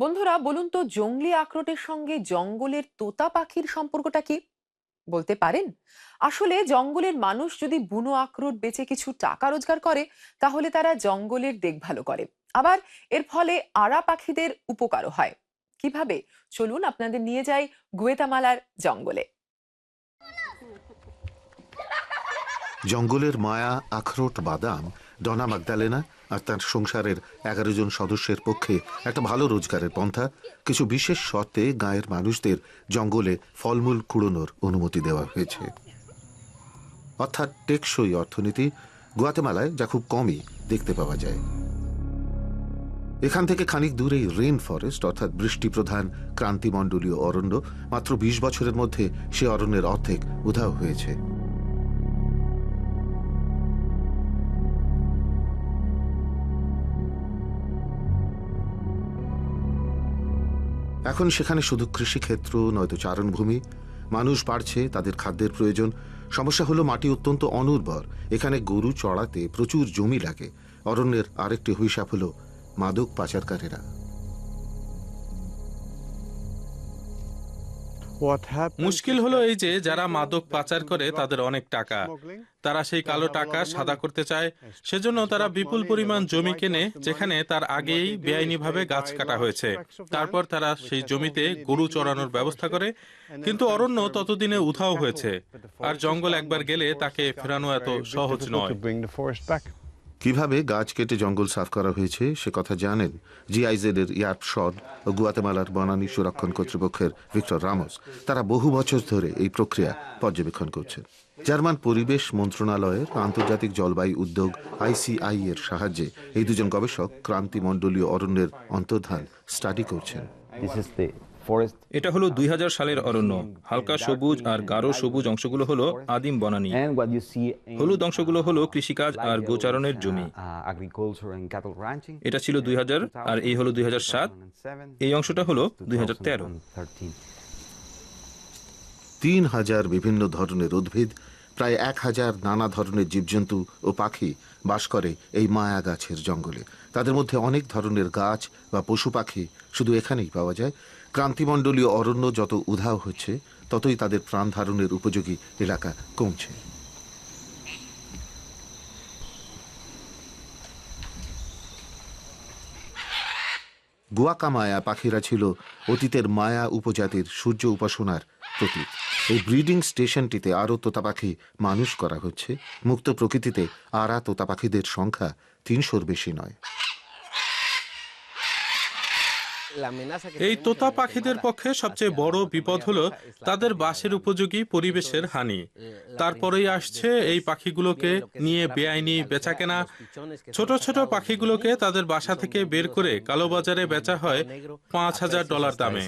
বন্ধুরা, বলুন তো জংলি আখরোটের সঙ্গে জঙ্গলের তোতা পাখির সম্পর্কটা কি? বলতে পারেন? আসলে জঙ্গলের মানুষ যদি বুনো আখরোট বেচে কিছু টাকা রোজগার করে, তাহলে তারা জঙ্গলের দেখভালও করে। আবার এর ফলে আড়া পাখিদের উপকারও হয়। কীভাবে? চলুন আপনাদের নিয়ে যাই গুয়েতামালার জঙ্গলে। জঙ্গলের মায়া, আখরোট, বাদাম, ডনা মাগদালেনা আর তার সংসারের এগারো জন সদস্যের পক্ষে একটা ভালো রোজগারের পন্থা। কিছু বিশেষ শর্তে গাঁয়ের মানুষদের জঙ্গলে ফলমূল কুড়োনোর অনুমতি দেওয়া হয়েছে। অর্থাৎ টেকসই অর্থনীতি গুয়াতেমালায় যা খুব কমই দেখতে পাওয়া যায়। এখান থেকে খানিক দূরেই রেন ফরেস্ট, অর্থাৎ বৃষ্টিপ্রধান ক্রান্তিমণ্ডলীয় অরণ্য, মাত্র বিশ বছরের মধ্যে সে অরণ্যের অর্ধেক উধাও হয়েছে। এখন সেখানে শুধু কৃষিক্ষেত্র, নয়তো চারণভূমি। মানুষ বাড়ছে, তাদের খাদ্যের প্রয়োজন। সমস্যা হলো মাটি অত্যন্ত অনুর্বর। এখানে গরু চড়াতে প্রচুর জমি লাগে। অরণ্যের আরেকটি হিসাব হল মাদক পাচারকারীরা। মুশকিল হলো এই যে যারা মাদক পাচার করে তাদের অনেক টাকা। তারা সেই কালো টাকা সাদা করতে চায়। সেজন্য তারা বিপুল পরিমাণ জমি কেনে যেখানে তার আগেই বেআইনিভাবে গাছ কাটা হয়েছে। তারপর তারা সেই জমিতে গরু চড়ানোর ব্যবস্থা করে। কিন্তু অরণ্য ততদিনে উধাও হয়েছে। আর জঙ্গল একবার গেলে তাকে ফেরানো এত সহজ নয়। কীভাবে গাছ কেটে জঙ্গল সাফ করা হয়েছে, সে কথা জানেন জিআইজেড এর ইয়ার্প শড ও গুয়াতেমালার বনানী সুরক্ষণ কর্তৃপক্ষের ভিক্টর রামোস। তারা বহু বছর ধরে এই প্রক্রিয়া পর্যবেক্ষণ করছেন। জার্মান পরিবেশ মন্ত্রণালয়ের আন্তর্জাতিক জলবায়ু উদ্যোগ আইসিআই এর সাহায্যে এই দুজন গবেষক ক্রান্তিমণ্ডলীয় অরণ্যের অন্তর্ধান স্টাডি করছেন। এটা হলো দুই সালের অরণ্য। হালকা সবুজ আর গাঢ় সবুজ অংশগুলো হলো আদিম বনানী। হলুদ অংশগুলো হলো কৃষিকাজ আর গোচারণের জমি। uh. এটা ছিল দুই হাজার আর এই হলো দুই হাজার সাত। এই অংশটা হলো দুই 2013. তিন হাজার বিভিন্ন ধরনের উদ্ভিদ প্রায় এক হাজার নানা ধরনের জীবজন্তু ও পাখি বাস করে এই মায়া গাছের জঙ্গলে। তাদের মধ্যে অনেক ধরনের গাছ বা পশু পাখি শুধু এখানেই পাওয়া যায়। ক্রান্তিমণ্ডলীয় অরণ্য যত উধাও হচ্ছে, ততই তাদের প্রাণ ধারণের উপযোগী এলাকা কমছে। গুয়াকামায়া পাখিরা ছিল অতীতের মায়া উপজাতির সূর্য উপাসনার প্রতীক। এই ব্রিডিং স্টেশনটিতে আরও তোতা পাখি মানুষ করা হচ্ছে। মুক্ত প্রকৃতিতে আরা তোতা পাখিদের সংখ্যা তিনশোর বেশি নয়। এই তোতা পাখিদের পক্ষে সবচেয়ে বড় বিপদ হলো তাদের বাসের উপযোগী পরিবেশের হানি। তারপরেই আসছে এই পাখিগুলোকে নিয়ে বেআইনি বেচাকেনা। ছোট ছোট পাখিগুলোকে তাদের বাসা থেকে বের করে কালোবাজারে বেচা হয় পাঁচ হাজার ডলার দামে।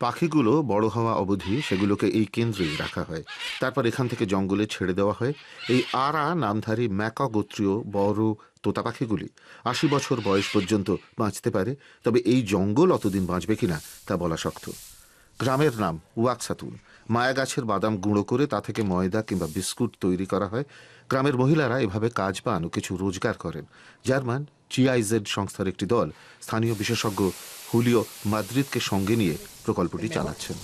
পাখিগুলো বড় হওয়া অবধি সেগুলোকে এই কেন্দ্রেই রাখা হয়। তারপর এখান থেকে জঙ্গলে ছেড়ে দেওয়া হয়। এই আরা নামধারী ম্যাকা গোত্রীয় বড় তোতা পাখিগুলি আশি বছর বয়স পর্যন্ত বাঁচতে পারে, তবে এই জঙ্গল অতদিন বাঁচবে কিনা তা বলা শক্ত। গ্রামের নাম ওয়াকসাতুন মায়া গাছের বাদাম গুঁড়ো করে তা থেকে ময়দা কিংবা বিস্কুট তৈরি করা হয়। গ্রামের মহিলারা এভাবে কাজ পান ও কিছু রোজগার করেন। জার্মান জিআইজেড সংস্থার একটি দল স্থানীয় বিশেষজ্ঞ হুলিও মাদ্রিদকে সঙ্গে নিয়ে প্রকল্পটি চালাচ্ছেন।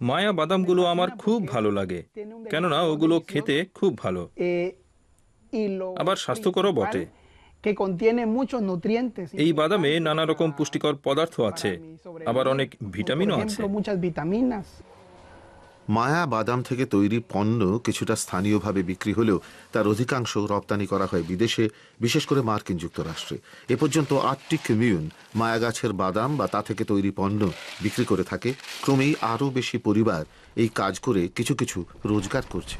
মায়া বাদামগুলো আমার খুব ভালো লাগে। কেননা ওগুলো খেতে খুব ভালো। Eh, আবার স্বাস্থ্যকরও বটে। Que contiene muchos nutrientes. এই বাদামে নানা রকম পুষ্টিকর পদার্থ আছে আবার অনেক ভিটামিনও আছে। মায়া বাদাম থেকে তৈরি পণ্য কিছুটা স্থানীয়ভাবে বিক্রি হলেও তার অধিকাংশ রপ্তানি করা হয় বিদেশে বিশেষ করে মার্কিন যুক্তরাষ্ট্রে। এ পর্যন্ত আটটি কমিউন মায়া গাছের বাদাম বা তা থেকে তৈরি পণ্য বিক্রি করে থাকে। ক্রমেই আরও বেশি পরিবার এই কাজ করে কিছু কিছু রোজগার করছে।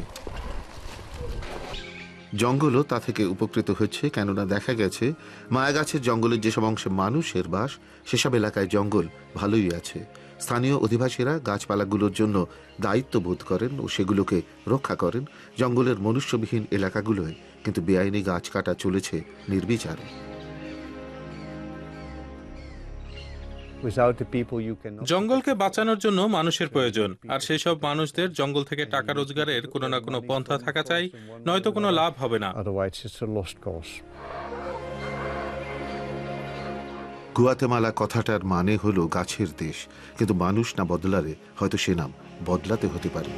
জঙ্গলও তা থেকে উপকৃত হচ্ছে কেননা দেখা গেছে মায়াগাছের জঙ্গলের যেসব অংশে মানুষের বাস, সেসব এলাকায় জঙ্গল ভালোই আছে। স্থানীয় অধিবাসীরা গাছপালাগুলোর জন্য দায়িত্ব বোধ করেন ও সেগুলোকে রক্ষা করেন। জঙ্গলের মনুষ্যবিহীন এলাকাগুলোয় কিন্তু বেআইনি গাছ কাটা চলেছে নির্বিচারে। জঙ্গলকে বাঁচানোর জন্য মানুষের প্রয়োজন। আর সেই সব মানুষদের জঙ্গল থেকে টাকা রোজগারের কোনো না কোনো পন্থা থাকা চাই নয়তো কোনো লাভ হবে না. গুয়াতেমালা কথাটার মানে হলো গাছের দেশ কিন্তু মানুষ না বদলালে হয়তো সে নাম বদলাতে হতে পারে।